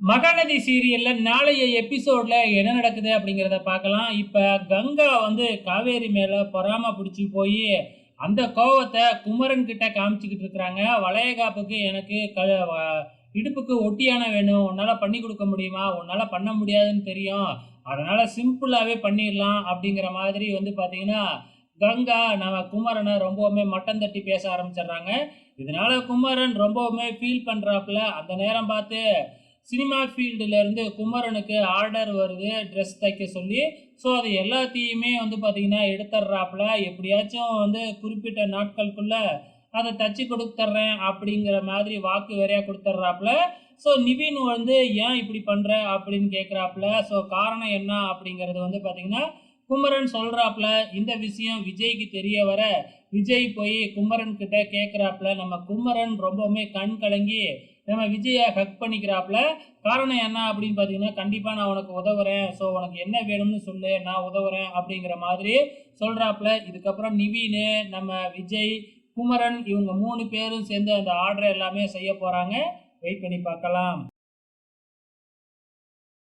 மகாநதி சீரியல்ல நாளைய எபிசோட்ல என்ன நடக்குது அப்படிங்கிறத பார்க்கலாம். இப்ப கங்கா வந்து காவேரி மேல பொறாம பிடிச்சி போய் அந்த கோவத்தை குமரன் கிட்ட காமிச்சுக்கிட்டு இருக்கிறாங்க. வளையகாப்புக்கு எனக்கு க இடுப்புக்கு ஒட்டியான வேணும். உன்னால பண்ணி கொடுக்க முடியுமா? உன்னால பண்ண முடியாதுன்னு தெரியும். அதனால சிம்பிளாவே பண்ணிடலாம் அப்படிங்கிற மாதிரி வந்து பாத்தீங்கன்னா கங்கா நம்ம குமரனை ரொம்பவுமே மட்டம் தட்டி பேச ஆரம்பிச்சிடுறாங்க. இதனால குமரன் ரொம்பவுமே ஃபீல் பண்றாப்புல. அந்த நேரம் பார்த்து சினிமா ஃபீல்டுலேருந்து குமரனுக்கு ஆர்டர் வருது ட்ரெஸ் தைக்க சொல்லி. ஸோ அது எல்லாத்தையுமே வந்து பார்த்திங்கன்னா எடுத்துட்றாப்புல. எப்படியாச்சும் வந்து குறிப்பிட்ட நாட்களுக்குள்ளே அதை தச்சு கொடுத்துட்றேன் அப்படிங்கிற மாதிரி வாக்கு வேறையாக கொடுத்துட்றாப்புல. ஸோ நிவின் வந்து ஏன் இப்படி பண்ணுற அப்படின்னு கேட்குறாப்புல ஸோ காரணம் என்ன அப்படிங்கிறது வந்து பார்த்தீங்கன்னா குமரன் சொல்கிறாப்புல இந்த விஷயம் விஜய்க்கு தெரிய வர விஜய் போய் குமரன் கிட்ட கேட்குறாப்புல நம்ம குமரன் ரொம்பவுமே கண் கலங்கி நம்ம விஜயை ஹக் பண்ணிக்கிறாப்புல காரணம் என்ன அப்படின்னு பார்த்தீங்கன்னா கண்டிப்பாக நான் உனக்கு உதவுறேன். ஸோ உனக்கு என்ன வேணும்னு சொல்லு நான் உதவுறேன் அப்படிங்கிற மாதிரி சொல்கிறாப்புல இதுக்கப்புறம் நிவீனு நம்ம விஜய் குமரன் இவங்க மூணு பேரும் சேர்ந்து அந்த ஆர்டர் எல்லாமே செய்ய போகிறாங்க வெயிட் பண்ணி பார்க்கலாம்.